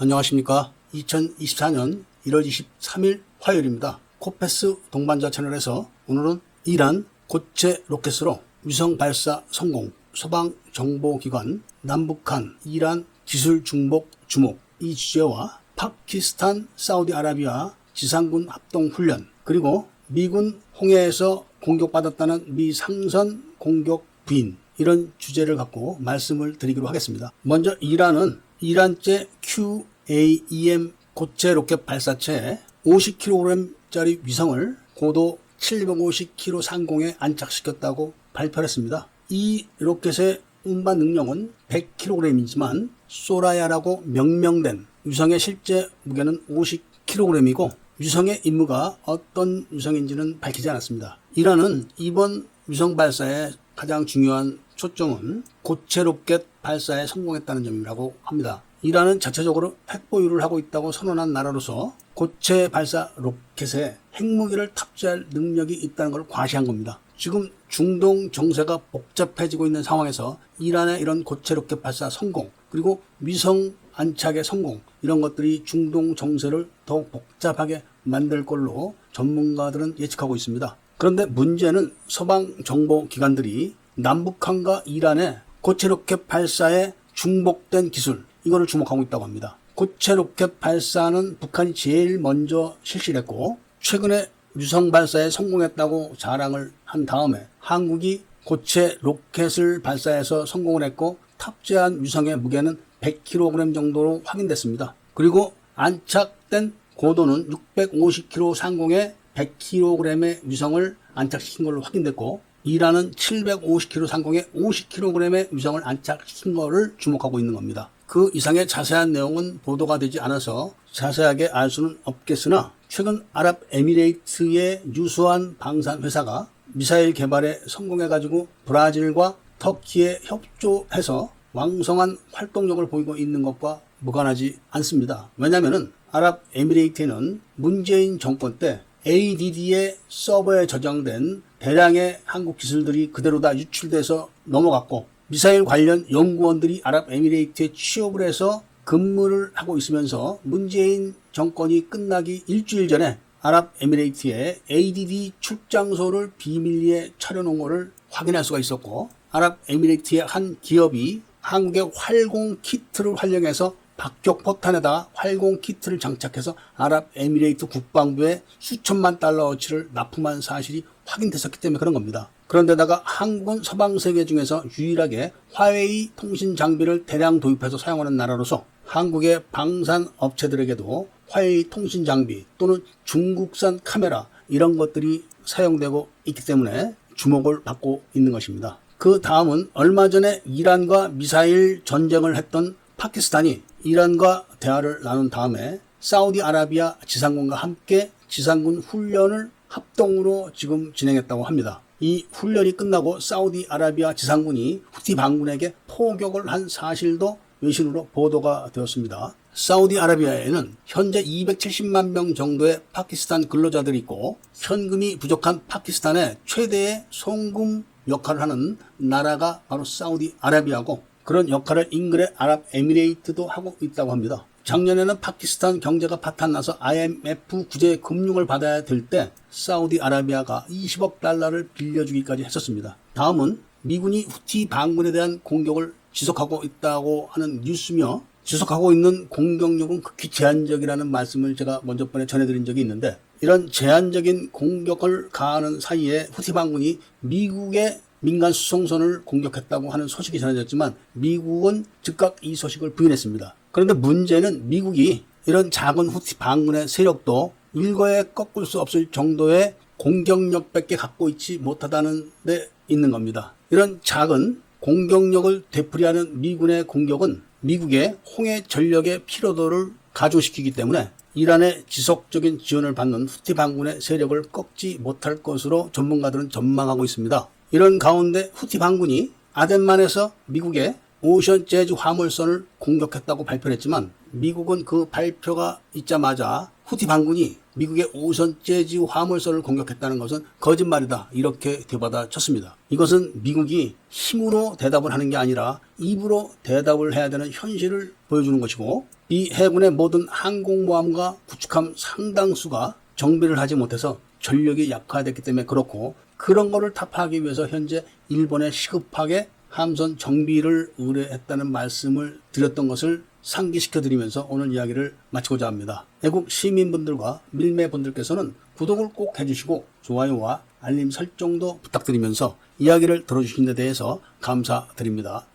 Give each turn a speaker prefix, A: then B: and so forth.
A: 안녕하십니까. 2024년 1월 23일 화요일입니다. 코페스 동반자 채널에서 오늘은 이란 고체 로켓으로 위성 발사 성공, 서방정보기관, 남북한, 이란 기술 중복 주목 이 주제와 파키스탄, 사우디아라비아 지상군 합동 훈련 그리고 미군 홍해에서 공격받았다는 미 상선 공격 부인 이런 주제를 갖고 말씀을 드리기로 하겠습니다. 먼저 이란은 이란제 QAEM 고체 로켓 발사체에 50kg짜리 위성을 고도 750km 상공에 안착시켰다고 발표했습니다. 이 로켓의 운반 능력은 100kg이지만 소라야라고 명명된 위성의 실제 무게는 50kg이고 위성의 임무가 어떤 위성인지는 밝히지 않았습니다. 이란은 이번 위성 발사의 가장 중요한 초점은 고체 로켓 발사에 성공했다는 점이라고 합니다. 이란은 자체적으로 핵 보유를 하고 있다고 선언한 나라로서 고체 발사 로켓에 핵무기를 탑재할 능력이 있다는 걸 과시한 겁니다. 지금 중동 정세가 복잡해지고 있는 상황에서 이란의 이런 고체 로켓 발사 성공 그리고 위성 안착의 성공 이런 것들이 중동 정세를 더욱 복잡하게 만들 걸로 전문가들은 예측하고 있습니다. 그런데 문제는 서방 정보 기관들이 남북한과 이란의 고체 로켓 발사에 중복된 기술 이거를 주목하고 있다고 합니다. 고체 로켓 발사는 북한이 제일 먼저 실시를 했고 최근에 위성 발사에 성공했다고 자랑을 한 다음에 한국이 고체 로켓을 발사해서 성공을 했고 탑재한 위성의 무게는 100kg 정도로 확인됐습니다. 그리고 안착된 고도는 650km 상공에 100kg의 위성을 안착시킨 걸로 확인됐고 이란은 750km 상공에 50kg의 위성을 안착시킨 것을 주목하고 있는 겁니다. 그 이상의 자세한 내용은 보도가 되지 않아서 자세하게 알 수는 없겠으나 최근 아랍에미레이트의 유수한 방산 회사가 미사일 개발에 성공해가지고 브라질과 터키에 협조해서 왕성한 활동력을 보이고 있는 것과 무관하지 않습니다. 왜냐하면 아랍에미레이트는 문재인 정권 때 ADD의 서버에 저장된 대량의 한국 기술들이 그대로 다 유출돼서 넘어갔고 미사일 관련 연구원들이 아랍에미레이트에 취업을 해서 근무를 하고 있으면서 문재인 정권이 끝나기 일주일 전에 아랍에미레이트의 ADD 출장소를 비밀리에 차려놓은 것을 확인할 수가 있었고 아랍에미레이트의 한 기업이 한국의 활공 키트를 활용해서 박격 포탄에다가 활공 키트를 장착해서 아랍에미레이트 국방부에 수천만 달러어치를 납품한 사실이 확인됐었기 때문에 그런 겁니다. 그런데다가 한국은 서방 세계 중에서 유일하게 화웨이 통신 장비를 대량 도입해서 사용하는 나라로서 한국의 방산 업체들에게도 화웨이 통신 장비 또는 중국산 카메라 이런 것들이 사용되고 있기 때문에 주목을 받고 있는 것입니다. 그 다음은 얼마 전에 이란과 미사일 전쟁을 했던 파키스탄이 이란과 대화를 나눈 다음에 사우디아라비아 지상군과 함께 지상군 훈련을 합동으로 지금 진행했다고 합니다. 이 훈련이 끝나고 사우디아라비아 지상군이 후티 반군에게 포격을 한 사실도 외신으로 보도가 되었습니다. 사우디아라비아에는 현재 270만 명 정도의 파키스탄 근로자들이 있고 현금이 부족한 파키스탄의 최대의 송금 역할을 하는 나라가 바로 사우디아라비아고 그런 역할을 인근의 아랍에미레이트도 하고 있다고 합니다. 작년에는 파키스탄 경제가 파탄나서 IMF 구제 금융을 받아야 될 때 사우디아라비아가 20억 달러를 빌려주기까지 했었습니다. 다음은 미군이 후티 반군에 대한 공격을 지속하고 있다고 하는 뉴스며 지속하고 있는 공격력은 극히 제한적이라는 말씀을 제가 먼저 번에 전해드린 적이 있는데 이런 제한적인 공격을 가하는 사이에 후티 반군이 미국의 민간 수송선을 공격했다고 하는 소식이 전해졌지만 미국은 즉각 이 소식을 부인했습니다. 그런데 문제는 미국이 이런 작은 후티 반군의 세력도 일거에 꺾을 수 없을 정도의 공격력밖에 갖고 있지 못하다는 데 있는 겁니다. 이런 작은 공격력을 되풀이하는 미군의 공격은 미국의 홍해 전력의 피로도를 가중시키기 때문에 이란의 지속적인 지원을 받는 후티 반군의 세력을 꺾지 못할 것으로 전문가들은 전망하고 있습니다. 이런 가운데 후티 반군이 아덴만에서 미국의 오션 재즈 화물선을 공격했다고 발표했지만 미국은 그 발표가 있자마자 후티 반군이 미국의 오선 재즈 화물선을 공격했다는 것은 거짓말이다. 이렇게 되받아쳤습니다. 이것은 미국이 힘으로 대답을 하는 게 아니라 입으로 대답을 해야 되는 현실을 보여주는 것이고 이 해군의 모든 항공모함과 구축함 상당수가 정비를 하지 못해서 전력이 약화됐기 때문에 그렇고 그런 거를 타파하기 위해서 현재 일본에 시급하게 함선 정비를 의뢰했다는 말씀을 드렸던 것을 상기시켜 드리면서 오늘 이야기를 마치고자 합니다. 애국 시민분들과 밀매분들께서는 구독을 꼭 해주시고 좋아요와 알림 설정도 부탁드리면서 이야기를 들어주신 데 대해서 감사드립니다.